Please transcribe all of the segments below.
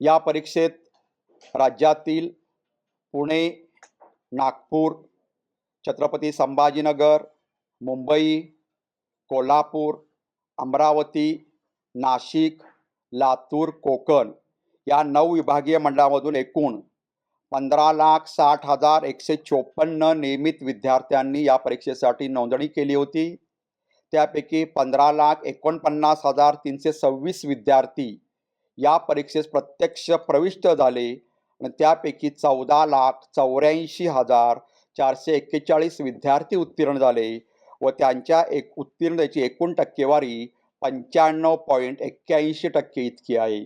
या परीक्षेत राज्यातील पुणे नागपूर छत्रपती संभाजीनगर मुंबई कोल्हापूर अमरावती नाशिक लातूर कोकण या नऊ विभागीय मंडळामधून एकूण पंधरा लाख साठ हजार एकशे चोपन्न नियमित विद्यार्थ्यांनी या परीक्षेसाठी नोंदणी केली होती. त्यापैकी पंधरा लाख एकोणपन्नास हजार तीनशे सव्वीस विद्यार्थी या परीक्षेस प्रत्यक्ष प्रविष्ट झाले आणि त्यापैकी चौदा लाख चौऱ्याऐंशी हजार चारशे एक्केचाळीस विद्यार्थी उत्तीर्ण झाले व त्यांच्या एक उत्तीर्णतेची एकूण टक्केवारी पंच्याण्णव पॉईंट एक्क्याऐंशी टक्के इतकी आहे.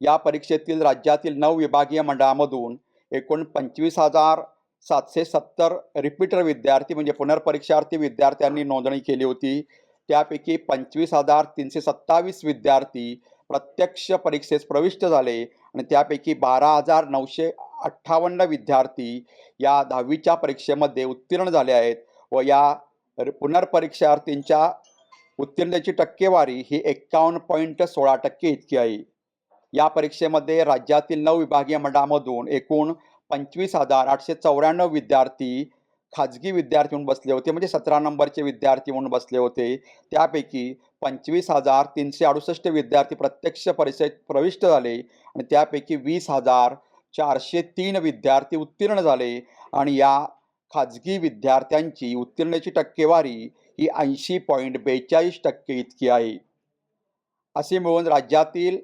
या परीक्षेतील राज्यातील नऊ विभागीय मंडळामधून एकूण पंचवीस हजार सातशे सत्तर रिपीटर विद्यार्थी म्हणजे पुनर्परीक्षार्थी विद्यार्थ्यांनी नोंदणी केली होती. त्यापैकी पंचवीस हजार तीनशे सत्तावीस विद्यार्थी प्रत्यक्ष परीक्षेस प्रविष्ट झाले आणि त्यापैकी बारा हजार नऊशे अठ्ठावन्न विद्यार्थी या दहावीच्या परीक्षेमध्ये उत्तीर्ण झाले आहेत व या पुनर्परीक्षार्थींच्या उत्तीर्णतेची टक्केवारी ही एक्कावन्न पॉईंट सोळा टक्के इतकी आहे. या परीक्षेमध्ये राज्यातील नऊ विभागीय मंडळामधून एकूण पंचवीस हजार आठशे चौऱ्याण्णव विद्यार्थी खाजगी विद्यार्थी म्हणून बसले होते म्हणजे सतरा नंबरचे विद्यार्थी म्हणून बसले होते. त्यापैकी पंचवीस हजार तीनशे अडुसष्ट विद्यार्थी प्रत्यक्ष परीक्षेत प्रविष्ट झाले आणि त्यापैकी वीस हजार चारशे तीन विद्यार्थी उत्तीर्ण झाले. आणि या खाजगी विद्यार्थ्यांची उत्तीर्णाची टक्केवारी ही ऐंशी पॉईंट बेचाळीस टक्के इतकी आहे. असे मिळून राज्यातील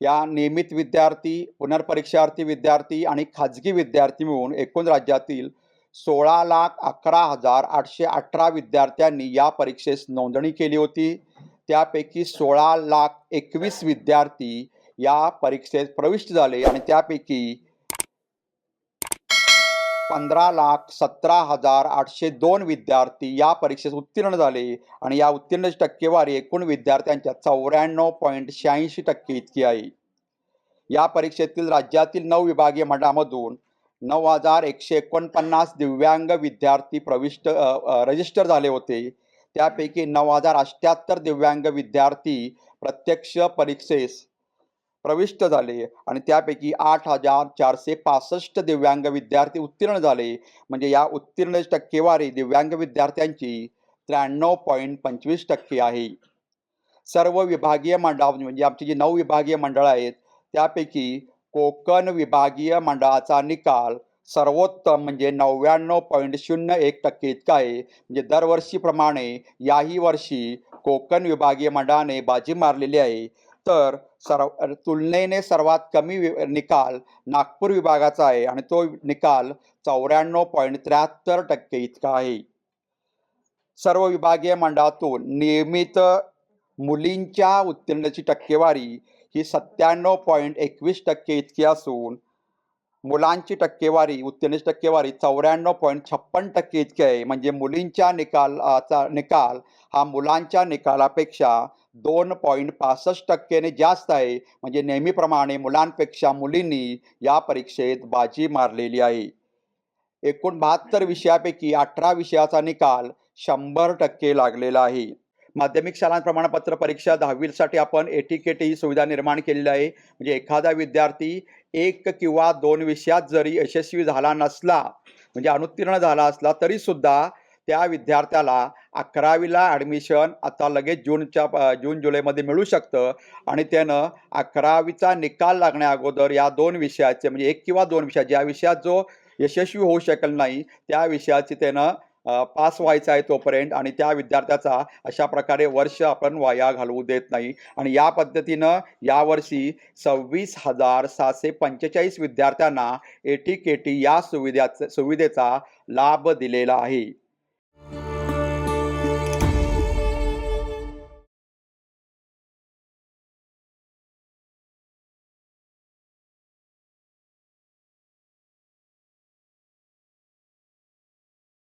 या नियमित विद्यार्थी पुनर्परीक्षार्थी विद्यार्थी आणि खाजगी विद्यार्थी मिळून एकूण राज्यातील सोळा लाख अकरा हजार आठशे अठरा विद्यार्थ्यांनी या परीक्षेस नोंदणी केली होती. त्यापैकी सोळा लाख एकवीस विद्यार्थी या परीक्षेत प्रविष्ट झाले आणि त्यापैकी पंधरा लाख सतरा हजार आठशे दोन विद्यार्थी या परीक्षेत उत्तीर्ण झाले आणि या उत्तीर्ण टक्केवारी एकूण विद्यार्थ्यांच्या चौऱ्याण्णव पॉईंट शहाऐंशी टक्के इतकी आहे. या परीक्षेतील राज्यातील नऊ विभागीय मंडळामधून नऊ हजार एकशे एकोणपन्नास दिव्यांग विद्यार्थी प्रविष्ट रजिस्टर झाले होते. त्यापैकी नऊ हजार अठ्ठ्याहत्तर दिव्यांग विद्यार्थी प्रत्यक्ष परीक्षेस प्रविष्ट झाले आणि त्यापैकी आठ हजार चारशे पासष्ट दिव्यांग विद्यार्थी उत्तीर्ण झाले. म्हणजे या उत्तीर्ण टक्केवारी दिव्यांग विद्यार्थ्यांची त्र्याण्णव पॉईंट पंचवीस टक्के आहे. सर्व विभागीय मंडळ म्हणजे आमची जी नऊ विभागीय मंडळं आहेत त्यापैकी कोकण विभागीय मंडळाचा निकाल सर्वोत्तम म्हणजे नव्याण्णव पॉईंट शून्य एक टक्के इतका आहे. म्हणजे दरवर्षीप्रमाणे याही वर्षी कोकण विभागीय मंडळाने बाजी मारलेली आहे. तर सर्व तुलनेने सर्वात कमी निकाल नागपूर विभागाचा आहे आणि तो निकाल चौऱ्याण्णव पॉईंट त्र्याहत्तर टक्के इतका आहे. सर्व विभागीय मंडळातून नियमित मुलींच्या उत्तीर्णाची टक्केवारी ही सत्त्याण्णव पॉईंट एकवीस टक्के इतकी असून मुलांची टक्केवारी उत्तीर्ण टक्केवारी चौऱ्याण्णव पॉईंट छप्पन टक्के इतकी आहे. म्हणजे मुलींच्या निकालाचा निकाल हा मुलांच्या निकालापेक्षा दोन पॉईंट पासष्ट टक्क्याने जास्त आहे. म्हणजे नेहमीप्रमाणे मुलांपेक्षा मुलींनी या परीक्षेत बाजी मारलेली आहे. एकूण बहात्तर विषयापैकी अठरा विषयाचा निकाल शंभर टक्के लागलेला आहे. माध्यमिक शाळा प्रमाणपत्र परीक्षा दहावीसाठी आपण ए टी के टी ही सुविधा निर्माण केलेली आहे. म्हणजे एखादा विद्यार्थी एक किंवा दोन विषयात जरी यशस्वी झाला नसला म्हणजे अनुत्तीर्ण झाला असला तरीसुद्धा त्या विद्यार्थ्याला अकरावीला ॲडमिशन आता लगेच जूनच्या जून जुलैमध्ये मिळू शकतं. आणि त्यानं अकरावीचा निकाल लागण्या अगोदर या दोन विषयाचे म्हणजे एक किंवा दोन विषयाचे ज्या विषयात जो यशस्वी होऊ शकेल नाही त्या विषयाची त्यानं पास व्हायचा आहे तोपर्यंत आणि त्या विद्यार्थ्याचा अशा प्रकारे वर्ष आपण वाया घालवू देत नाही. आणि या पद्धतीनं यावर्षी सव्वीस हजार सातशे पंचेचाळीस विद्यार्थ्यांना एटी के टी या सुविधा सुविधेचा लाभ दिलेला आहे.